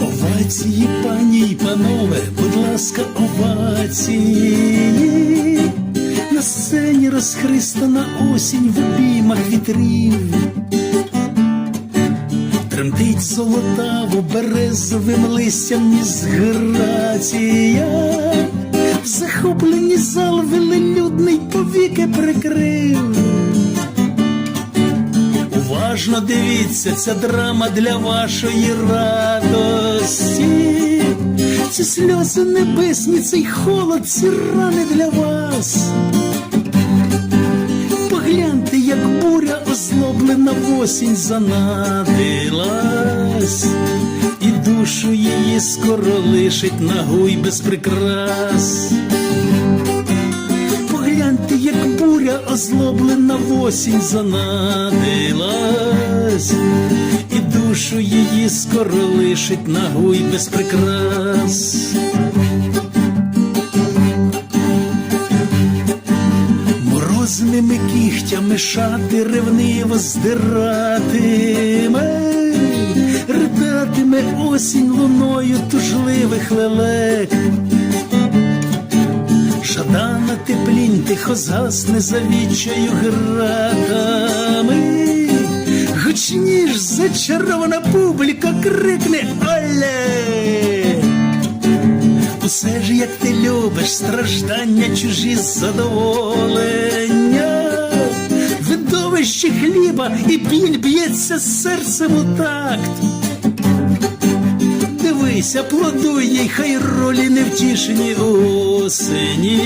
Овації, пані й панове, будь ласка, овації. На сцені розхристана осінь в обіймах вітрів. Тремтить золотаво березовим листям із грація. В захопленні зал велелюдний повіки прикрив. Уважно дивіться, ця драма для вашої радості. Ці сльози небесні, цей холод, ці рани для вас. Погляньте, як буря озлоблена в осінь занадилась, душу її скоро лишить нагуй без прикрас. Погляньте, як буря озлоблена в осінь занадилась, і душу її скоро лишить нагуй без прикрас. Морозними кігтями шати ревниво здиратиме, ридатиме осінь луною тужливих лелек. Жадана теплінь тихо згасне завічаю гратами, гучніш зачарована публіка крикне Оле! Усе ж як ти любиш, страждання, чужі задоволення, видовище хліба і біль б'ється серцем у такт. Дивися, їй, хай ролі невтішені осені.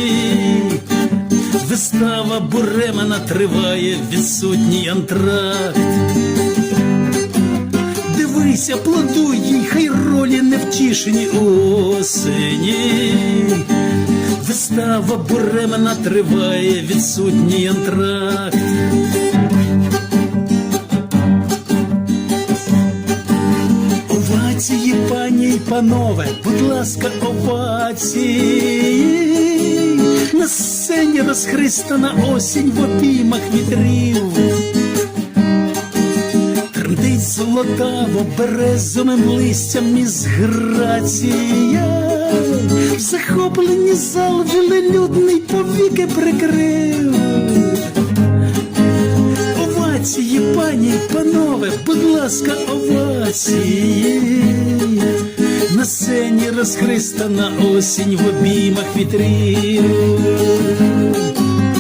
Вистава буремена триває, відсутній антракт. Дивися, плодуй їй, хай ролі невтішені осені. Вистава буремена триває, відсутній антракт. Панове, будь ласка, овації. На сцені розхристана осінь в обіймах вітрів. Тремтить золотаво березовим листям із грація. В захопленні зал велелюдний повіки прикрив. Овації, пані панове, будь ласка, овації. На сцені розхристана осінь в обіймах вітрів.